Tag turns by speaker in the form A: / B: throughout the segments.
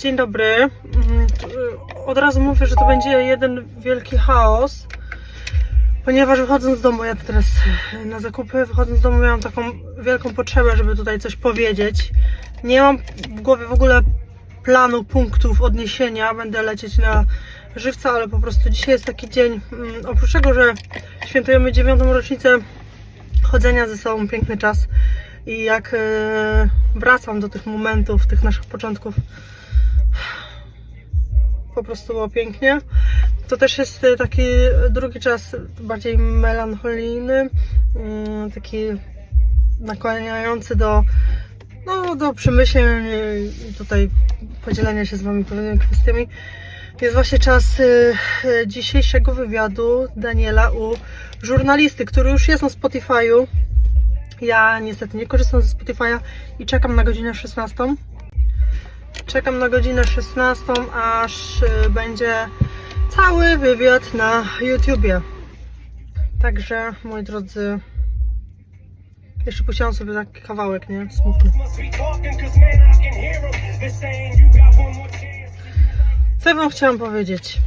A: Dzień dobry. Mm, Od razu mówię, że to będzie jeden wielki chaos, ponieważ wychodząc z domu, ja teraz na zakupy, wychodząc z domu miałam taką wielką potrzebę, żeby tutaj coś powiedzieć. Nie mam w głowie w ogóle planu, punktów odniesienia, będę lecieć na żywca, ale po prostu dzisiaj jest taki dzień, mm, oprócz tego, że świętujemy dziewiątą rocznicę chodzenia ze sobą, piękny czas i jak e, wracam do tych momentów, tych naszych początków, po prostu było pięknie. To też jest e, taki drugi czas bardziej melancholijny, mm, taki nakłaniający do, no, do przemyśleń i tutaj podzielenia się z Wami pewnymi kwestiami. Jest właśnie czas y, y, dzisiejszego wywiadu Daniela u żurnalisty, który już jest na Spotify'u. Ja niestety nie korzystam ze Spotify'a i czekam na godzinę 16. Czekam na godzinę 16, aż y, będzie cały wywiad na YouTubie. Także, moi drodzy, jeszcze puściłam sobie taki kawałek, nie? Smutny. Co Wam chciałam powiedzieć?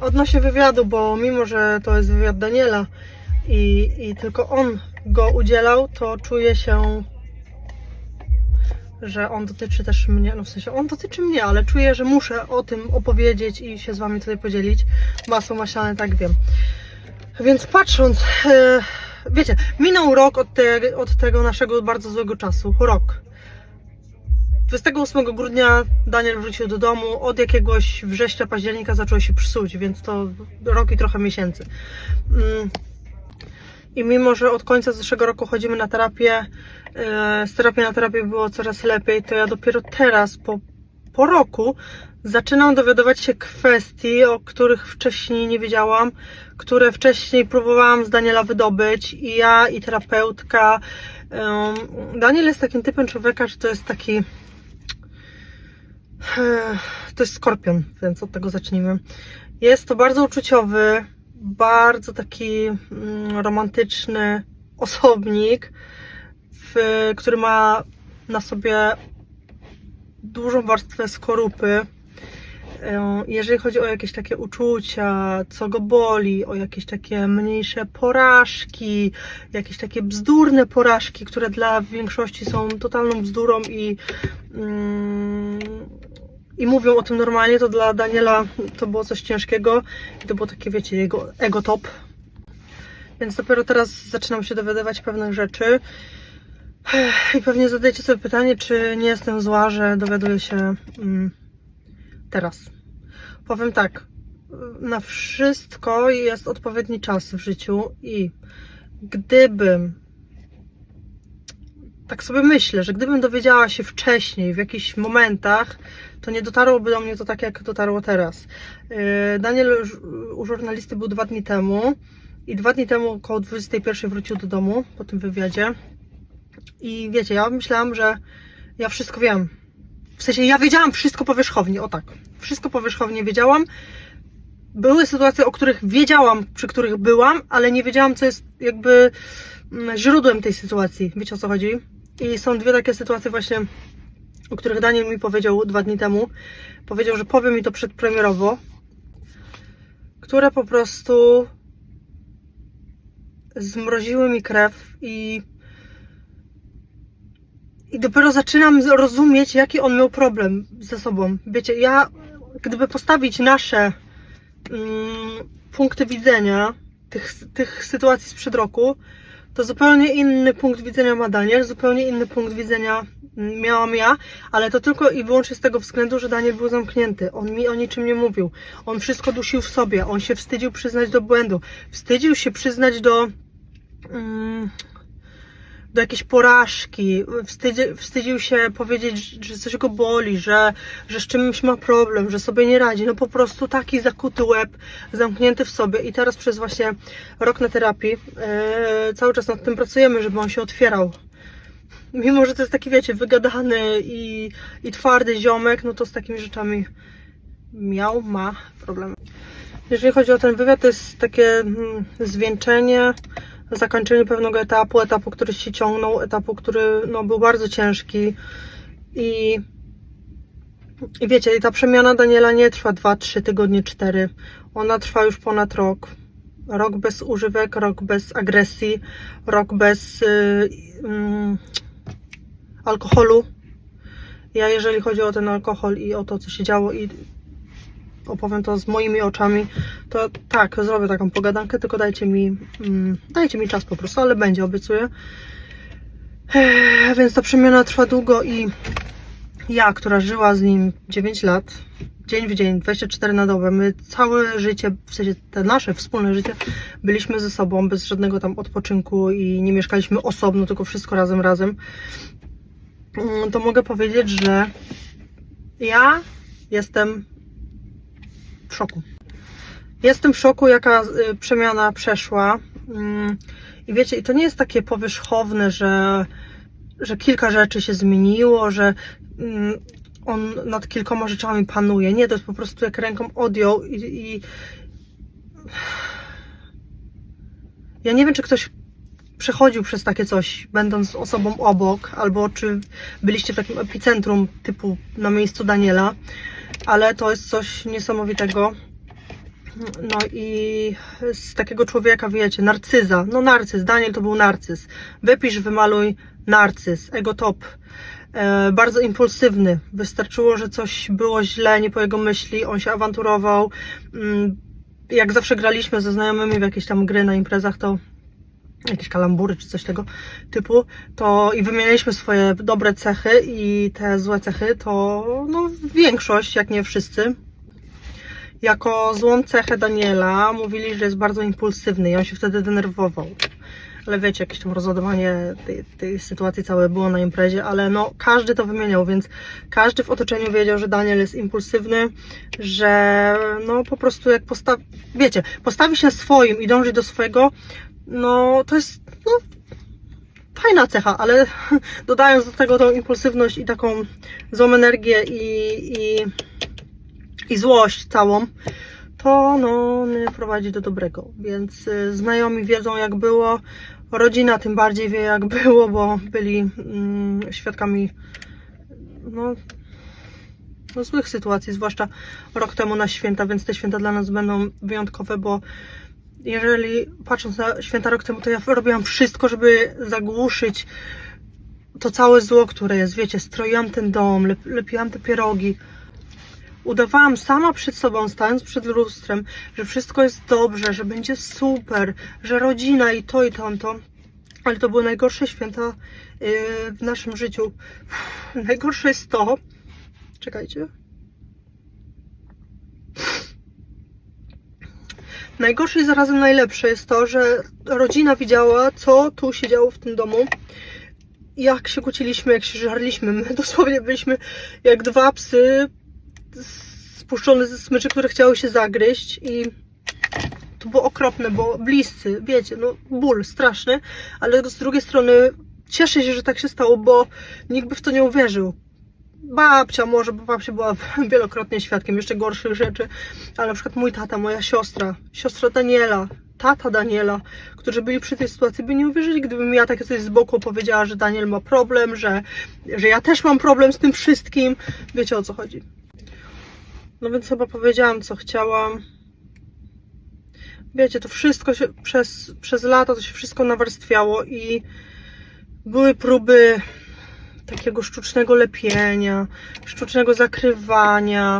A: Odnośnie wywiadu, bo mimo, że to jest wywiad Daniela i, i tylko on go udzielał, to czuję się, że on dotyczy też mnie, no w sensie on dotyczy mnie, ale czuję, że muszę o tym opowiedzieć i się z Wami tutaj podzielić. Masło maślane, tak wiem. Więc patrząc, e, wiecie, minął rok od, te, od tego naszego bardzo złego czasu. Rok. 28 grudnia Daniel wrócił do domu. Od jakiegoś września, października zaczęło się psuć, więc to rok i trochę miesięcy. I mimo, że od końca zeszłego roku chodzimy na terapię, e, z terapii na terapię było coraz lepiej, to ja dopiero teraz, po, po roku, zaczynam dowiadywać się kwestii, o których wcześniej nie wiedziałam, które wcześniej próbowałam z Daniela wydobyć i ja, i terapeutka. Daniel jest takim typem człowieka, że to jest taki to jest skorpion, więc od tego zacznijmy. Jest to bardzo uczuciowy, bardzo taki mm, romantyczny osobnik, w, który ma na sobie dużą warstwę skorupy. E, Jeżeli chodzi o jakieś takie uczucia, co go boli, o jakieś takie mniejsze porażki, jakieś takie bzdurne porażki, które dla większości są totalną bzdurą i, mm, i mówią o tym normalnie, to dla Daniela to było coś ciężkiego i to było takie, wiecie, jego ego top. Więc dopiero teraz zaczynam się dowiadywać pewnych rzeczy. I pewnie zadajecie sobie pytanie, czy nie jestem zła, że dowiaduję się mm, teraz. Powiem tak, na wszystko jest odpowiedni czas w życiu i gdybym tak sobie myślę, że gdybym dowiedziała się wcześniej, w jakichś momentach, to nie dotarłoby do mnie to tak, jak dotarło teraz. Yy, Daniel u żurnalisty był dwa dni temu i dwa dni temu około 21 wrócił do domu po tym wywiadzie. I wiecie, ja myślałam, że ja wszystko wiem. W sensie ja wiedziałam wszystko powierzchownie, o tak. Wszystko powierzchownie wiedziałam. Były sytuacje, o których wiedziałam, przy których byłam, ale nie wiedziałam, co jest jakby mm, źródłem tej sytuacji. Wiecie o co chodzi? I są dwie takie sytuacje właśnie, o których Daniel mi powiedział dwa dni temu. Powiedział, że powie mi to przedpremierowo, które po prostu zmroziły mi krew i i dopiero zaczynam rozumieć, jaki on miał problem ze sobą. Wiecie, ja, gdyby postawić nasze mm, punkty widzenia tych, tych sytuacji sprzed roku, to zupełnie inny punkt widzenia ma Daniel, zupełnie inny punkt widzenia miałam ja, ale to tylko i wyłącznie z tego względu, że Daniel był zamknięty. On mi o niczym nie mówił. On wszystko dusił w sobie. On się wstydził przyznać do błędu. Wstydził się przyznać do. Mm, do jakiejś porażki, wstydził, wstydził się powiedzieć, że coś go boli, że, że z czymś ma problem, że sobie nie radzi. No po prostu taki zakuty łeb, zamknięty w sobie. I teraz przez właśnie rok na terapii e, cały czas nad tym pracujemy, żeby on się otwierał. Mimo, że to jest taki, wiecie, wygadany i, i twardy ziomek, no to z takimi rzeczami miał, ma problem. Jeżeli chodzi o ten wywiad, to jest takie mm, zwieńczenie zakończenie pewnego etapu, etapu, który się ciągnął, etapu, który no, był bardzo ciężki i I wiecie, ta przemiana Daniela nie trwa 2-3 tygodnie, 4. Ona trwa już ponad rok. Rok bez używek, rok bez agresji, rok bez y, mm, alkoholu. Ja, jeżeli chodzi o ten alkohol i o to, co się działo, i opowiem to z moimi oczami, to tak, zrobię taką pogadankę, tylko dajcie mi, mm, dajcie mi czas po prostu, ale będzie, obiecuję. Więc ta przemiana trwa długo i ja, która żyła z nim 9 lat, dzień w dzień, 24 na dobę, my całe życie, w sensie te nasze wspólne życie, byliśmy ze sobą bez żadnego tam odpoczynku i nie mieszkaliśmy osobno, tylko wszystko razem, razem. Mm, To mogę powiedzieć, że ja jestem w szoku. Jestem w szoku, jaka y, przemiana przeszła. Mm, I wiecie, i to nie jest takie powierzchowne, że, że kilka rzeczy się zmieniło, że mm, on nad kilkoma rzeczami panuje. Nie, to jest po prostu jak ręką odjął i, i ja nie wiem, czy ktoś przechodził przez takie coś, będąc osobą obok, albo czy byliście w takim epicentrum typu na miejscu Daniela, ale to jest coś niesamowitego. No i z takiego człowieka, wiecie, narcyza. No narcyz, Daniel to był narcyz. Wypisz, wymaluj narcyz, ego top. E, bardzo impulsywny. Wystarczyło, że coś było źle, nie po jego myśli, on się awanturował. Mm, Jak zawsze graliśmy ze znajomymi w jakieś tam gry na imprezach, to jakieś kalambury czy coś tego typu, to i wymienialiśmy swoje dobre cechy i te złe cechy, to no większość, jak nie wszyscy, jako złą cechę Daniela mówili, że jest bardzo impulsywny i on się wtedy denerwował. Ale wiecie, jakieś tam rozładowanie tej, tej sytuacji całe było na imprezie, ale no każdy to wymieniał, więc każdy w otoczeniu wiedział, że Daniel jest impulsywny, że no po prostu jak postawi, wiecie, postawi się swoim i dąży do swojego, no to jest no, fajna cecha, ale dodając do tego tą impulsywność i taką złą energię i, i, i złość całą, to no, nie prowadzi do dobrego. Więc y, znajomi wiedzą jak było, rodzina tym bardziej wie jak było, bo byli mm, świadkami no, no, złych sytuacji, zwłaszcza rok temu na święta, więc te święta dla nas będą wyjątkowe, bo jeżeli patrząc na święta rok temu, to ja robiłam wszystko, żeby zagłuszyć to całe zło, które jest. Wiecie, stroiłam ten dom, lep, lepiłam te pierogi. Udawałam sama przed sobą, stając przed lustrem, że wszystko jest dobrze, że będzie super, że rodzina i to i tamto. Ale to były najgorsze święta yy, w naszym życiu. Najgorsze jest to. Czekajcie. Najgorsze i zarazem najlepsze jest to, że rodzina widziała, co tu się działo w tym domu. Jak się kłóciliśmy, jak się żarliśmy. My dosłownie byliśmy jak dwa psy spuszczone ze smyczy, które chciały się zagryźć i to było okropne, bo bliscy, wiecie, no ból straszny, ale z drugiej strony cieszę się, że tak się stało, bo nikt by w to nie uwierzył. Babcia może, bo babcia była wielokrotnie świadkiem jeszcze gorszych rzeczy, ale na przykład mój tata, moja siostra, siostra Daniela, tata Daniela, którzy byli przy tej sytuacji, by nie uwierzyli, gdybym ja takie coś z boku powiedziała, że Daniel ma problem, że, że ja też mam problem z tym wszystkim. Wiecie o co chodzi. No więc chyba powiedziałam, co chciałam. Wiecie, to wszystko się przez, przez lata, to się wszystko nawarstwiało i były próby takiego sztucznego lepienia, sztucznego zakrywania,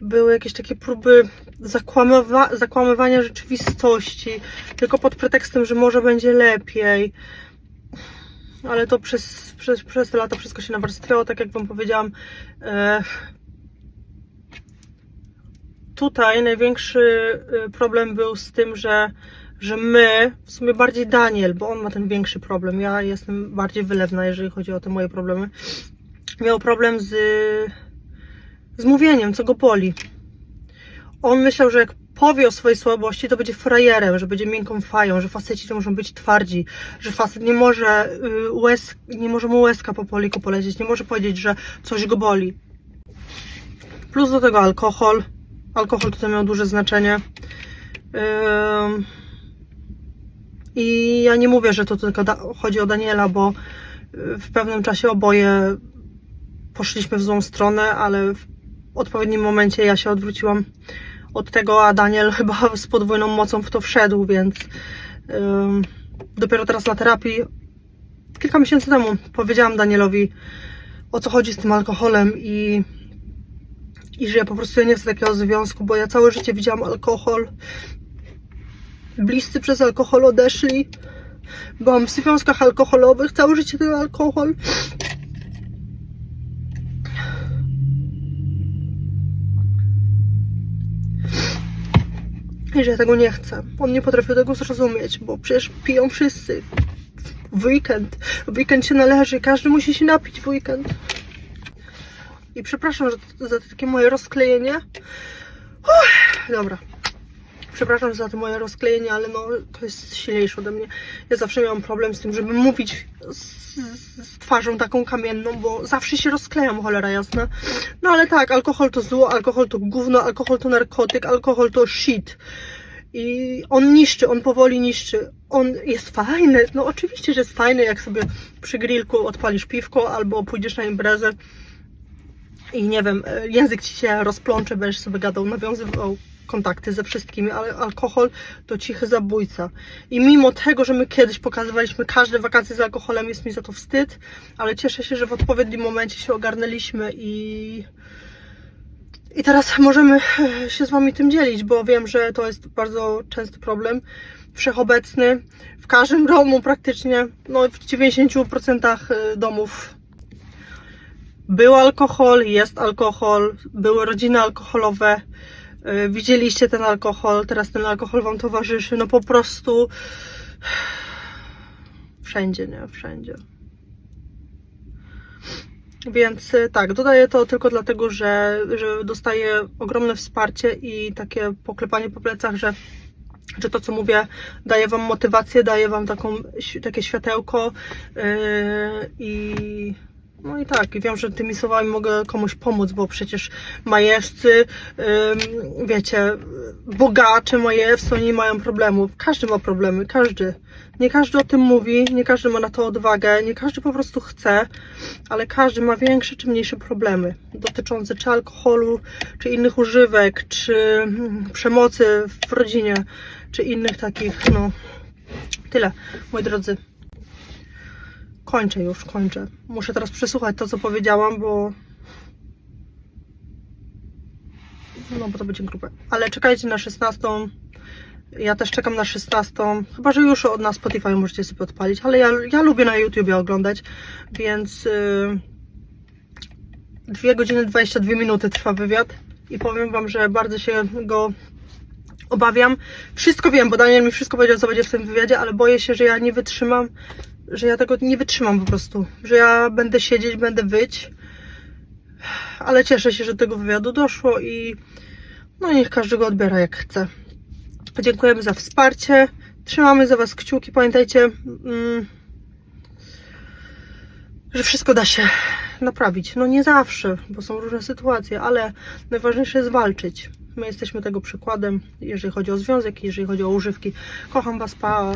A: były jakieś takie próby zakłamywa- zakłamywania rzeczywistości, tylko pod pretekstem, że może będzie lepiej. Ale to przez, przez, przez te lata wszystko się nawarstwiało, tak jak Wam powiedziałam. E, tutaj największy y, problem był z tym, że, że my, w sumie bardziej Daniel, bo on ma ten większy problem. Ja jestem bardziej wylewna, jeżeli chodzi o te moje problemy. Miał problem z, z mówieniem, co go boli. On myślał, że jak powie o swojej słabości, to będzie frajerem, że będzie miękką fają, że faceci to muszą być twardzi, że facet nie może, y, łez, nie może mu łezka po poliku polecieć, nie może powiedzieć, że coś go boli. Plus do tego alkohol. Alkohol tutaj miał duże znaczenie. Ym, I ja nie mówię, że to tylko chodzi o Daniela, bo y, w pewnym czasie oboje poszliśmy w złą stronę, ale w odpowiednim momencie ja się odwróciłam od tego, a Daniel chyba z podwójną mocą w to wszedł, więc dopiero teraz na terapii, kilka miesięcy temu, powiedziałam Danielowi, o co chodzi z tym alkoholem i, i że ja po prostu nie chcę takiego związku, bo ja całe życie widziałam alkohol. Bliscy przez alkohol odeszli. Byłam w związkach alkoholowych, całe życie ten alkohol. I że ja tego nie chcę. On nie potrafi tego zrozumieć, bo przecież piją wszyscy. W weekend. W weekend się należy, każdy musi się napić w weekend. I przepraszam za, za takie moje rozklejenie. Uff, dobra. Przepraszam za to moje rozklejenie, ale no to jest silniejsze ode mnie. Ja zawsze miałam problem z tym, żeby mówić z, z, z twarzą taką kamienną, bo zawsze się rozklejam, cholera jasna. No ale tak, alkohol to zło, alkohol to gówno, alkohol to narkotyk, alkohol to shit. I on niszczy, on powoli niszczy. On jest fajny, no oczywiście, że jest fajny, jak sobie przy grillku odpalisz piwko albo pójdziesz na imprezę i nie wiem, e, język ci się rozplącze, będziesz sobie gadał, nawiązywał kontakty ze wszystkimi, ale alkohol to cichy zabójca. I mimo tego, że my kiedyś pokazywaliśmy każde wakacje z alkoholem, jest mi za to wstyd, ale cieszę się, że w odpowiednim momencie się ogarnęliśmy i i teraz możemy e, się z Wami tym dzielić, bo wiem, że to jest bardzo częsty problem, wszechobecny, w każdym domu praktycznie, no w 90% domów był alkohol, jest alkohol, były rodziny alkoholowe, e, widzieliście ten alkohol, teraz ten alkohol Wam towarzyszy, no po prostu wszędzie, nie? Wszędzie. Więc y, tak, dodaję to tylko dlatego, że, że dostaję ogromne wsparcie i takie poklepanie po plecach, że, że to, co mówię, daje Wam motywację, daje Wam taką, takie światełko yy, i no i tak, wiem, że tymi słowami mogę komuś pomóc, bo przecież majewscy, wiecie, bogacze majewscy, oni nie mają problemów. Każdy ma problemy, każdy. Nie każdy o tym mówi, nie każdy ma na to odwagę, nie każdy po prostu chce, ale każdy ma większe czy mniejsze problemy dotyczące czy alkoholu, czy innych używek, czy mm, przemocy w rodzinie, czy innych takich, no. Tyle, moi drodzy. Kończę już, kończę. Muszę teraz przesłuchać to, co powiedziałam, bo. No, bo to będzie grube. Ale czekajcie na 16. Ja też czekam na 16. Chyba, że już od na Spotify możecie sobie odpalić, ale ja, ja lubię na YouTubie oglądać, więc. Yy... 2 godziny 22 minuty trwa wywiad i powiem Wam, że bardzo się go obawiam. Wszystko wiem, bo Daniel mi wszystko powiedział, co będzie w tym wywiadzie, ale boję się, że ja nie wytrzymam, że ja tego nie wytrzymam po prostu, że ja będę siedzieć, będę wyć. Ale cieszę się, że do tego wywiadu doszło i no niech każdy go odbiera jak chce. Dziękujemy za wsparcie. Trzymamy za Was kciuki. Pamiętajcie, mm, że wszystko da się naprawić. No nie zawsze, bo są różne sytuacje, ale najważniejsze jest walczyć. My jesteśmy tego przykładem, jeżeli chodzi o związek, jeżeli chodzi o używki. Kocham Was, pa!